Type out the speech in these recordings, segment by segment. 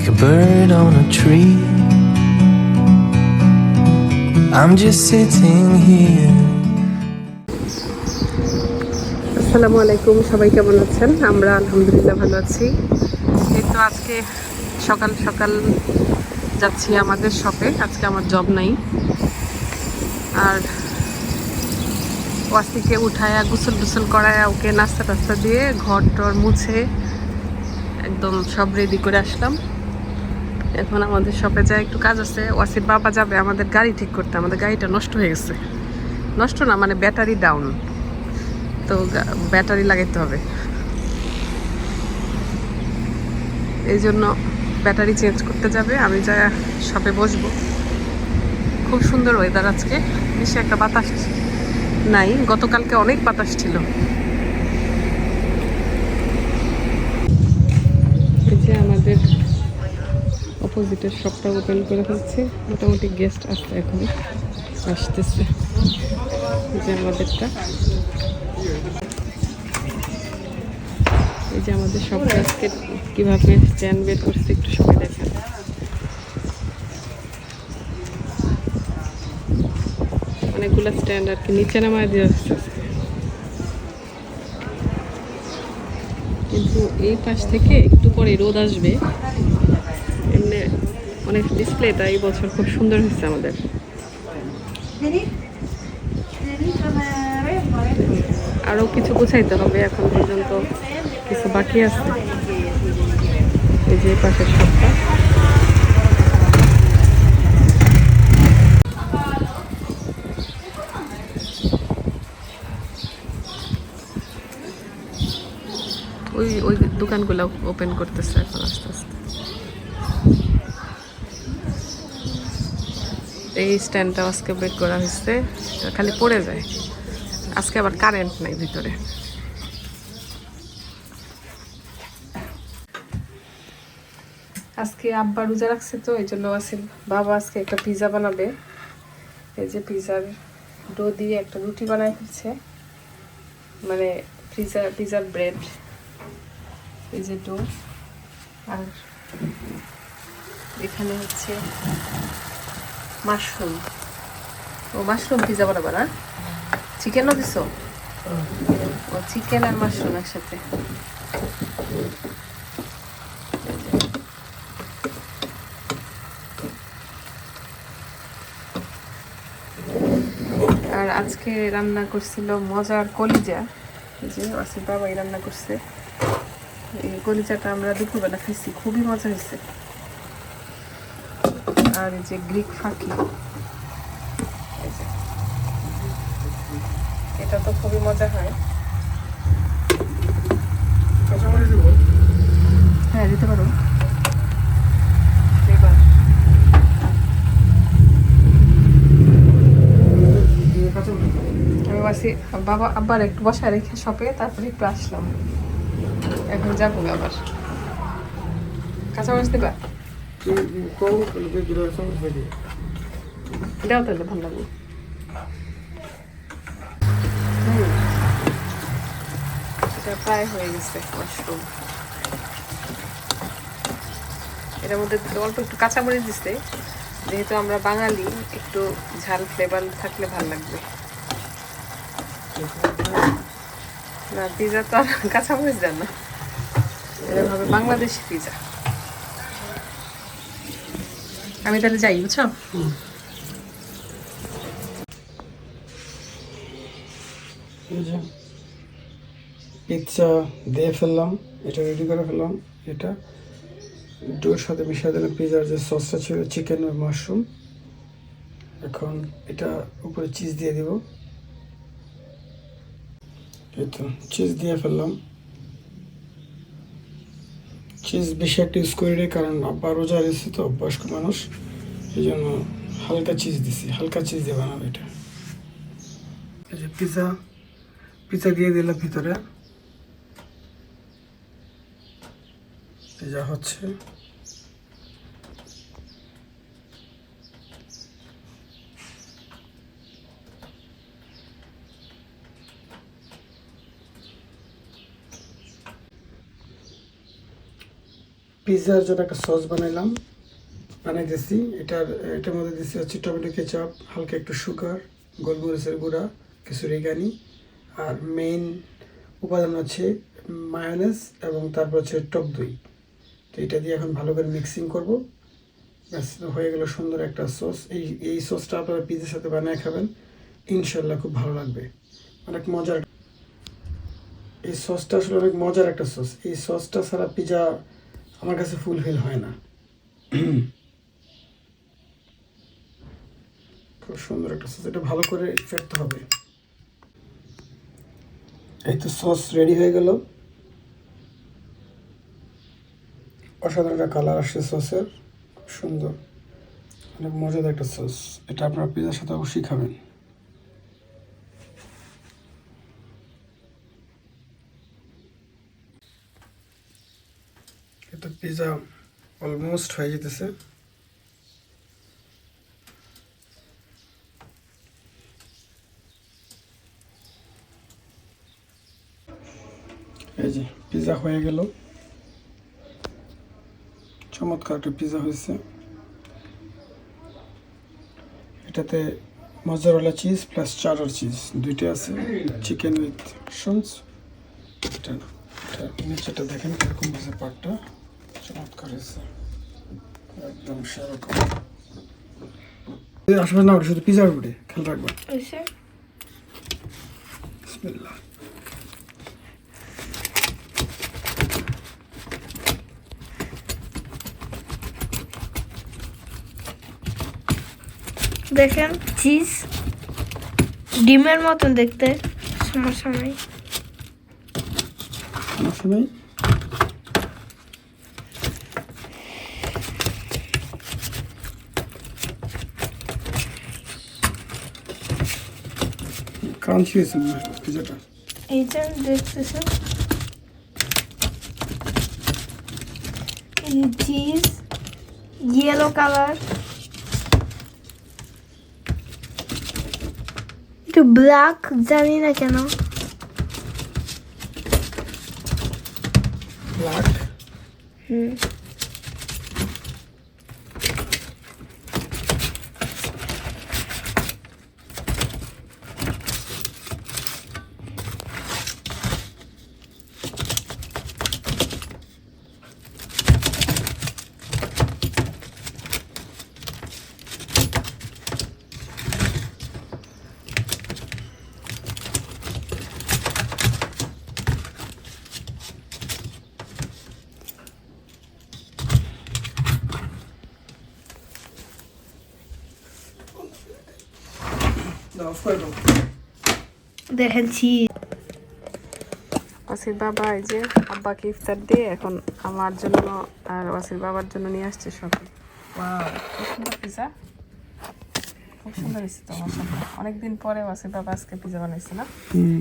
like a bird on a tree. I'm just sitting here. আসসালামু আলাইকুম, সবাই কেমন আছেন? আমরা আলহামদুলিল্লাহ ভালো আছি। এই তো আজকে সকাল সকাল যাচ্ছি আমাদের শপে আজকে আমার জব নাই। আর ওয়াসিকে উঠায়া, গোসল টুসল করায় ওকে নাস্তা টাস্তা দিয়ে ঘর টর মুছে একদম সব রেডি করে আসলাম। এখন আমাদের শপে যায়, একটু কাজ আছে। ওয়াসির বাবা যাবে, আমাদের গাড়ি ঠিক করতে। আমাদের গাড়িটা নষ্ট হয়ে গেছে। নষ্ট না মানে ব্যাটারি ডাউন তো ব্যাটারি লাগাইতে হবে। এই জন্য ব্যাটারি চেঞ্জ করতে যাবে। আমি যা শপে বসবো। খুব সুন্দর ওয়েদার আজকে। বেশি একটা বাতাস নাই। গতকালকে অনেক বাতাস ছিল। যে আমাদের অপোজিটের শপটা ওপেন করে ফেলছে। মোটামুটি গেস্ট আসছে এখন আসতেছে। যে আমাদেরটা। এই যে আমাদের সব আজকে কীভাবে স্ট্যান্ড বের করছে একটু সবাই দেখেন। অনেকগুলো স্ট্যান্ড আর কি নিচে নামায় দিয়ে আসছে। কিন্তু এই পাশ থেকে একটু পরে রোদ আসবে। এমনি অনেক ডিসপ্লেটা এই বছর খুব সুন্দর হয়েছে আমাদের। আরও কিছু গুছাইতে হবে এখন পর্যন্ত, কিছু বাকি আছে। এই যে পাশের সবটা। ওই ওই দোকানগুলো ওপেন করতেছে এখন আস্তে আস্তে। এই স্ট্যান্ডটা আজকে বের করা হয়েছে খালি পড়ে যায়। আজকে আবার কারেন্ট নাই ভিতরে। আজকে আব্বা রোজা রাখছে তো, এই জন্য আসিল বাবা আজকে একটা পিৎজা বানাবে। এই যে পিৎজার ডো দিয়ে একটা রুটি বানাই ফেলছে। মানে পিজা পিৎজার ব্রেড এই যে ডো আর এখানে হচ্ছে মাশরুম। ও মাশরুম পিৎজা বানাবে না? চিকেনও দিছো? ও চিকেন আর মাশরুম একসাথে। আর আজকে রান্না করছিল মজার কলিজা। যে আসিফ বাবাই রান্না করছে। এই কলিজাটা আমরা দুপুরবেলা খাইছি, খুবই মজা হয়েছে। আর যে গ্রিক ফাঁকি। এটা তো খুবই মজা হয়। হ্যাঁ দিতে পারো। আমি বাসি বাবা আবার একটু বসায় রেখে শপে, তারপরে একটু আসলাম। এখন যাব আবার। কাঁচামরিচ দিবা? দাও তাহলে ভালো লাগবে। এটা প্রায় হয়ে গেছে মাশরুম এটার মধ্যে অল্প একটু কাঁচামরিচ দিচ্ছে যেহেতু আমরা বাঙালি, একটু ঝাল ফ্লেভার থাকলে ভালো লাগবে। না পিজা তো আর কাঁচামরিচ দেন না। এটা হবে বাংলাদেশি পিজা আমি তাহলে যাই, বুঝছ? পিৎজা দিয়ে ফেললাম, এটা রেডি করে ফেললাম, এটা ডোর সাথে মিশিয়ে দিলাম পিৎজার যে সসটা ছিল চিকেন আর মাশরুম এখন এটা উপরে চিজ দিয়ে দিব। এই তো চিজ দিয়ে ফেললাম। চিজ বেশি একটা ইউজ করি কারণ আব্বা রোজা রয়েছে তো, বয়স্ক মানুষ। এই জন্য হালকা চিজ দিছি, হালকা চিজ দিয়ে বানাবো এটা। এই যে পিৎজা পিৎজা দিয়ে দিলাম ভিতরে। যা হচ্ছে। পিৎজার জন্য একটা সস বানাইলাম বানাইতেছি এটার এটার মধ্যে দিচ্ছি হচ্ছে টমেটো কেচাপ, হালকা একটু সুগার, গোলমরিচের গুঁড়া, কিছু রেগানি, আর মেইন উপাদান হচ্ছে মায়োনেস এবং তারপর হচ্ছে টক দই। তো এটা দিয়ে এখন ভালো করে মিক্সিং করব। ব্যাস, হয়ে গেল সুন্দর একটা সস। এই এই সসটা আপনারা পিৎজার সাথে বানিয়ে খাবেন, ইনশাল্লাহ খুব ভালো লাগবে। অনেক মজার। এই সসটা আসলে অনেক মজার একটা সস। এই সসটা ছাড়া পিৎজা আমার কাছে ফুলফিল হয় না। খুব সুন্দর একটা সস এটা ভালো করে ফেটতে হবে। এই তো সস রেডি হয়ে গেল। অসাধারণ একটা কালার আসছে সসের খুব সুন্দর। অনেক মজাদার একটা সস এটা আপনারা পিৎজার সাথে অবশ্যই খাবেন। পিৎজা অলমোস্ট হয়ে যেতেছে। এই যে পিৎজা হয়ে গেল। চমৎকার একটা পিৎজা হয়েছে। এটাতে মজারওয়ালা চিজ প্লাস চারার চিজ দুইটা আছে। চিকেন উইথ শনস এটা নিচেটা দেখেন কীরকম পাটটা চমৎকার হয়েছে একদম দেখেন চিজ ডিমের মতন দেখতে। সমস্যা নেই। সমস্যা ক্রাঞ্চি হয়েছে মনে হয় পিজাটা এইটা দেখতেছেন চিজ ইয়েলো কালার একটু ব্ল্যাক জানি না কেন। Black hmm. অফ করে দাও দেখেন চিজ ওয়াসির বাবা এই যে আব্বাকে ইফতার দিয়ে এখন আমার জন্য আর ওয়াসির বাবার জন্য নিয়ে আসছে সব। ওয়াও খুব সুন্দর পিজা খুব সুন্দর হয়েছে তো মাসাল্লাহ অনেকদিন পরে ওয়াসির বাবা আজকে পিজা বানাইছে না?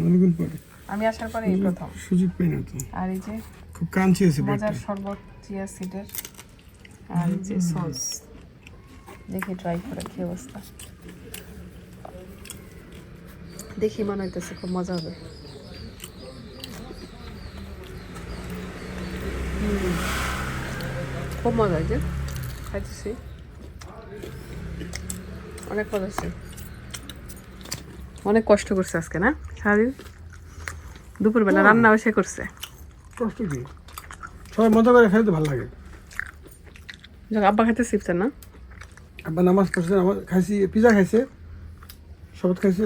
অনেকদিন পরে। আমি আসার পরে এই প্রথম। সুযোগ পাই না তো। আর এই যে খুব ক্রাঞ্চি হয়েছে ব্রেডটা শরবত চিয়া সিডের আর এই যে সস দেখি ট্রাই করে কি অবস্থা। দেখি মনে হইতেছে খুব মজা হবে। খুব মজা হয়েছে খাইতেছি। অনেক মজা হচ্ছে অনেক কষ্ট করছে আজকে না? সারাদিন? দুপুরবেলা রান্নাও সে করছে। কষ্ট কি? সবাই মজা করে খাইতে ভালো লাগে। যাক আব্বা খাইতে শিখছেন না? আব্বা নামাজ পড়ছে নামাজ খাইছি পিজা খাইছে শরবত খাইছে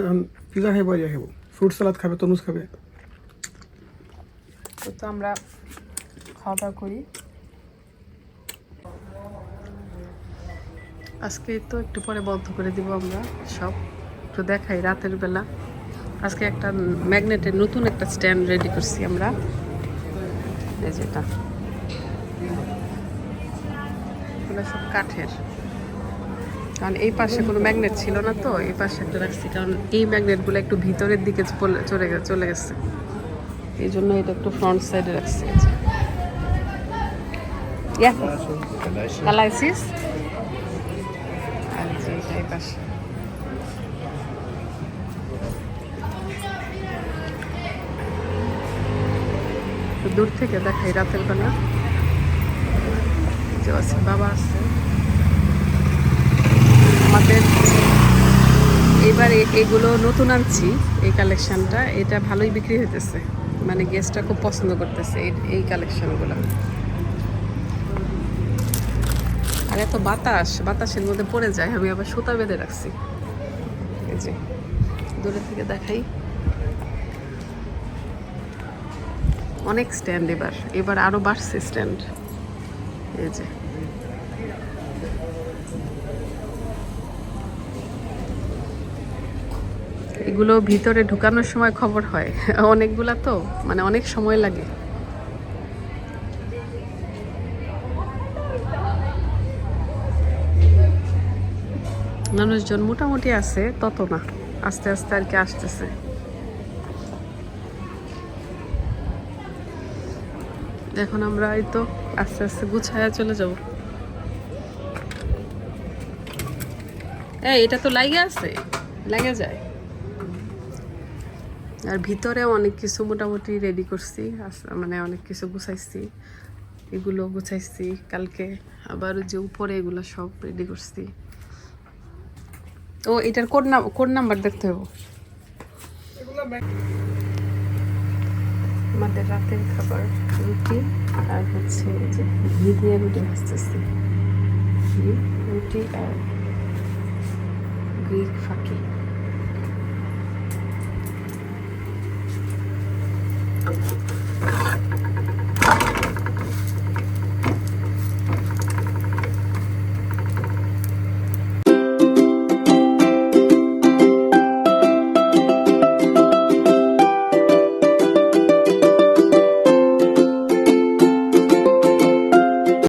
পিজা খাইব ইয়া খাইব। ফ্রুট সালাদ খাবে তরমুজ খাবে তো আমরা খাওয়া দাওয়া করি। আজকে তো একটু পরে বন্ধ করে দিব আমরা সব। একটু দেখাই রাতের বেলা। আজকে একটা ম্যাগনেটের নতুন একটা স্ট্যান্ড রেডি করছি আমরা। যেটা সব কাঠের। কারণ এই পাশে কোনো ম্যাগনেট ছিল না তো, এই পাশে একটা রাখছি। কারণ এই ম্যাগনেটগুলো একটু ভিতরের দিকে চলে- চলে গেছে। এই জন্য এটা একটু ফ্রন্ট সাইডে রাখছি। পাশে। দূর থেকে দেখাই রাতের বেলা। ওয়াসির বাবা আছে। আমাদের এবার এগুলো নতুন আনছি, এই কালেকশনটা। এটা ভালোই বিক্রি হইতেছে। মানে গেস্টটা খুব পছন্দ করতেছে এই কালেকশনগুলো। আর এত বাতাস, বাতাসের মধ্যে পড়ে যায়, আমি আবার সুতা বেঁধে রাখছি। এই যে, দূরে থেকে দেখাই। অনেক স্ট্যান্ড এবার। এবার আরও বাড়ছে স্ট্যান্ড এই যে। এগুলো ভিতরে ঢুকানোর সময় খবর হয়। অনেকগুলা তো মানে অনেক সময় লাগে। মানুষজন মোটামুটি আছে, তত না। আস্তে আস্তে আর কি আসতেছে। এখন আমরা এই তো আস্তে আস্তে গুছায়া চলে যাব। এই, এটা তো লাগে আছে। লাগে যায়। আর ভিতরে অনেক কিছু মোটামুটি রেডি করছি। মানে অনেক কিছু গুছাইছি। এগুলো গুছাইছি। কালকে আবার যে উপরে এগুলো সব রেডি করছি। ও, এটার কোড নাম কোড নাম্বার দেখতে হবে। আমাদের রাতের খাবার রুটি আর হচ্ছে যে ঘি দিয়ে রুটি ভাজতেছি। ঘি, রুটি আর গ্রিক ফাঁকি।